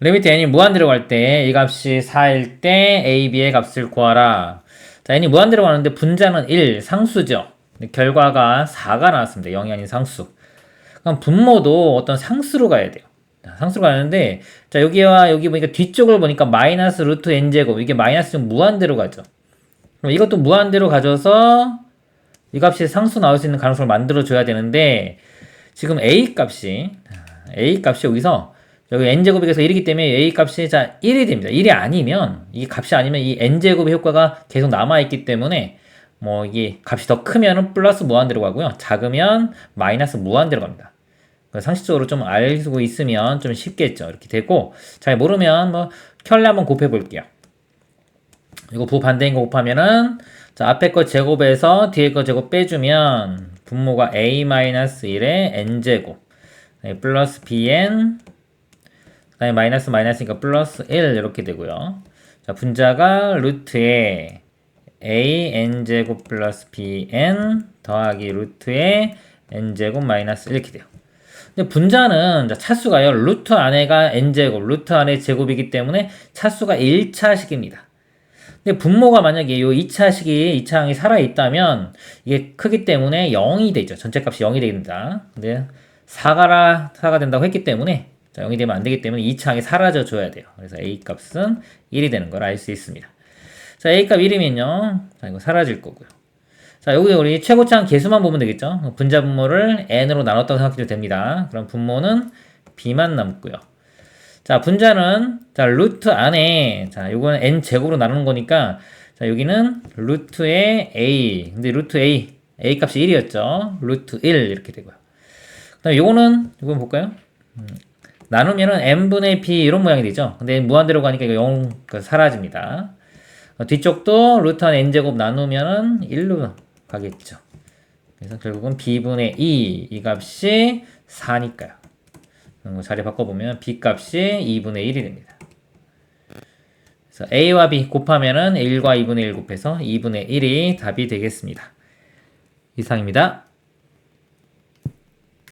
리미트 n이 무한대로 갈 때 이 값이 4일 때 a, b의 값을 구하라. 자, n이 무한대로 가는데 분자는 1, 상수죠. 결과가 4가 나왔습니다. 0이 아닌 상수. 그럼 분모도 어떤 상수로 가야 돼요. 자, 상수로 가는데 자 여기와 여기 보니까 뒤쪽을 보니까 마이너스 루트 n제곱 이게 마이너스 좀 무한대로 가죠. 그럼 이것도 무한대로 가져서 이 값이 상수 나올 수 있는 가능성을 만들어 줘야 되는데 지금 a 값이 a 값이 여기서 여기 n제곱에서 1이기 때문에 a 값이 자 1이 됩니다. 1이 아니면 이 값이 아니면 이 n제곱의 효과가 계속 남아 있기 때문에 뭐 이게 값이 더 크면은 플러스 무한대로 가고요. 작으면 마이너스 무한대로 갑니다. 상식적으로 좀 알고 있으면 좀 쉽겠죠. 이렇게 되고 잘 모르면 뭐 켤레 한번 곱해 볼게요. 이거 부 반대인 거 곱하면은 자 앞에 거 제곱에서 뒤에 거 제곱 빼주면 분모가 a-1의 n제곱 네, 플러스 bn 그다음에 마이너스 마이너스니까 플러스 1 이렇게 되고요. 자 분자가 루트에 a n제곱 플러스 bn 더하기 루트에 n제곱 마이너스 이렇게 돼요. 근데 분자는 자, 차수가요. 루트 안에가 n제곱, 루트 안에 제곱이기 때문에 차수가 1차식입니다. 근데 분모가 만약에 요 2차식이 2차항이 살아 있다면 이게 크기 때문에 0이 되죠. 전체 값이 0이 됩니다. 근데 4가라 4가 된다고 했기 때문에 자, 0이 되면 안 되기 때문에 2차항이 사라져 줘야 돼요. 그래서 a 값은 1이 되는 걸 알 수 있습니다. 자, a 값 1이면요. 자, 이거 사라질 거고요. 자, 여기 우리 최고차항 개수만 보면 되겠죠? 분자 분모를 n으로 나눴다고 생각해도 됩니다. 그럼 분모는 b만 남고요. 자, 분자는 자, 루트 안에 자, 요거는 n 제곱으로 나누는 거니까 자, 여기는 루트의 a. 근데 루트 a a 값이 1이었죠. 루트 1 이렇게 되고요. 그다음에 요거는 이거 볼까요? 음, 나누면은 n분의 b 이런 모양이 되죠. 근데 무한대로 가니까 이거 0그 사라집니다. 어, 뒤쪽도 루트 한 n제곱 나누면은 1로 가겠죠. 그래서 결국은 b분의 2, 이 값이 4니까요. 그럼 자리 바꿔보면 b 값이 2분의 1이 됩니다. 그래서 a와 b 곱하면은 1과 2분의 1 곱해서 2분의 1이 답이 되겠습니다. 이상입니다.